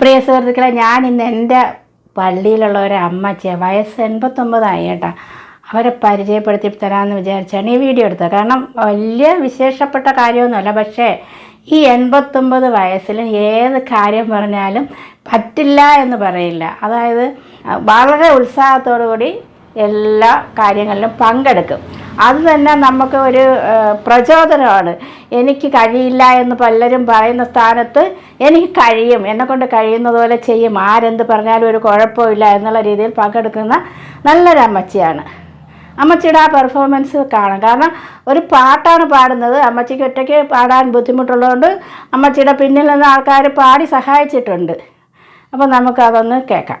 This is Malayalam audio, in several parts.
പ്രിയ സുഹൃത്തുക്കളെ ഞാൻ ഇന്ന് എന്റെ പള്ളിയിലുള്ള ഒരു അമ്മച്ചിയെ വയസ്സ് എൺപത്തൊമ്പതായി കേട്ടോ അവരെ പരിചയപ്പെടുത്തി തരാമെന്ന് വിചാരിച്ചാണ് ഈ വീഡിയോ എടുത്തത്. കാരണം വലിയ വിശേഷപ്പെട്ട കാര്യമൊന്നുമല്ല പക്ഷേ ഈ എൺപത്തൊമ്പത് വയസ്സിൽ ഏത് കാര്യം പറഞ്ഞാലും പറ്റില്ല എന്ന് പറയില്ല. അതായത് വളരെ ഉത്സാഹത്തോടു കൂടി എല്ലാ കാര്യങ്ങളിലും പങ്കെടുക്കും. അത് തന്നെ നമുക്ക് ഒരു പ്രചോദനമാണ്. എനിക്ക് കഴിയില്ല എന്ന് പലരും പറയുന്ന സ്ഥാനത്ത് എനിക്ക് കഴിയും. എന്നെ കൊണ്ട് കഴിയുന്നത് പോലെ ചെയ്യും. ആരെന്ത് പറഞ്ഞാലും ഒരു കുഴപ്പമില്ല എന്നുള്ള രീതിയിൽ പങ്കെടുക്കുന്ന നല്ലൊരു അമ്മച്ചിയാണ്. അമ്മച്ചിയുടെ ആ പെർഫോമൻസ് കാണാം. കാരണം ഒരു പാട്ടാണ് പാടുന്നത്. അമ്മച്ചിക്ക് ഒറ്റയ്ക്ക് പാടാൻ ബുദ്ധിമുട്ടുള്ളതുകൊണ്ട് അമ്മച്ചിയുടെ പിന്നിൽ നിന്ന് ആൾക്കാർ പാടി സഹായിച്ചിട്ടുണ്ട്. അപ്പോൾ നമുക്കതൊന്ന് കേൾക്കാം.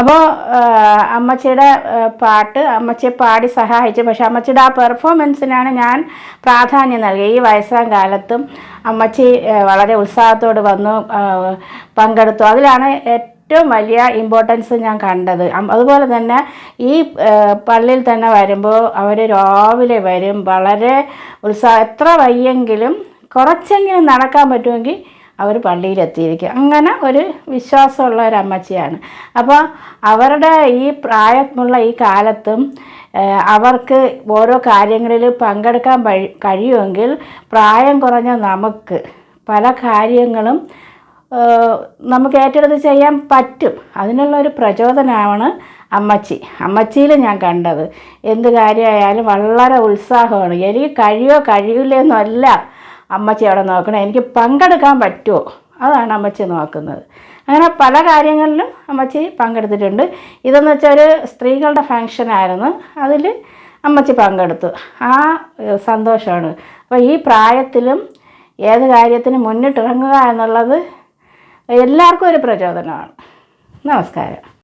അപ്പോൾ അമ്മച്ചിയുടെ പാട്ട് അമ്മച്ചിയെ പാടി സഹായിച്ചു. പക്ഷെ അമ്മച്ചിയുടെ ആ പെർഫോമൻസിനാണ് ഞാൻ പ്രാധാന്യം നൽകിയത്. ഈ വയസ്സാം കാലത്തും അമ്മച്ചി വളരെ ഉത്സാഹത്തോട് വന്നു പങ്കെടുത്തു. അതിലാണ് ഏറ്റവും വലിയ ഇമ്പോർട്ടൻസ് ഞാൻ കണ്ടത്. അതുപോലെ തന്നെ ഈ പള്ളിയിൽ തന്നെ വരുമ്പോൾ അവർ രാവിലെ വരും. വളരെ ഉത്സാഹം എത്ര വയ്യെങ്കിലും കുറച്ചെങ്കിലും നടക്കാൻ പറ്റുമെങ്കിൽ അവർ പള്ളിയിലെത്തിയിരിക്കും. അങ്ങനെ ഒരു വിശ്വാസമുള്ള ഒരു അമ്മച്ചിയാണ്. അപ്പോൾ അവരുടെ ഈ പ്രായമുള്ള ഈ കാലത്തും അവർക്ക് ഓരോ കാര്യങ്ങളിൽ പങ്കെടുക്കാൻ കഴി- കഴിയുമെങ്കിൽ പ്രായം കുറഞ്ഞ നമുക്ക് പല കാര്യങ്ങളും നമുക്ക് ഏറ്റെടുത്ത് ചെയ്യാൻ പറ്റും. അതിനുള്ള ഒരു പ്രചോദനമാണ് അമ്മച്ചി. അമ്മച്ചിയിൽ ഞാൻ കണ്ടത്. എന്ത് കാര്യമായാലും വളരെ ഉത്സാഹമാണ്. എനിക്ക് കഴിയോ കഴിയില്ലെന്നല്ല. അമ്മച്ചി അവിടെ നോക്കണം. എനിക്ക് പങ്കെടുക്കാൻ പറ്റുമോ? അതാണ് അമ്മച്ചി നോക്കുന്നത്. അങ്ങനെ പല കാര്യങ്ങളിലും അമ്മച്ചി പങ്കെടുത്തിട്ടുണ്ട്. ഇതെന്ന് വെച്ചാൽ ഒരു സ്ത്രീകളുടെ ഫങ്ഷനായിരുന്നു അതിൽ അമ്മച്ചി പങ്കെടുത്തു. ആ സന്തോഷമാണ്. അപ്പോൾ ഈ പ്രായത്തിലും ഏത് കാര്യത്തിനും മുന്നിട്ടിറങ്ങുക എന്നുള്ളത് എല്ലാവർക്കും ഒരു പ്രചോദനമാണ്. നമസ്കാരം.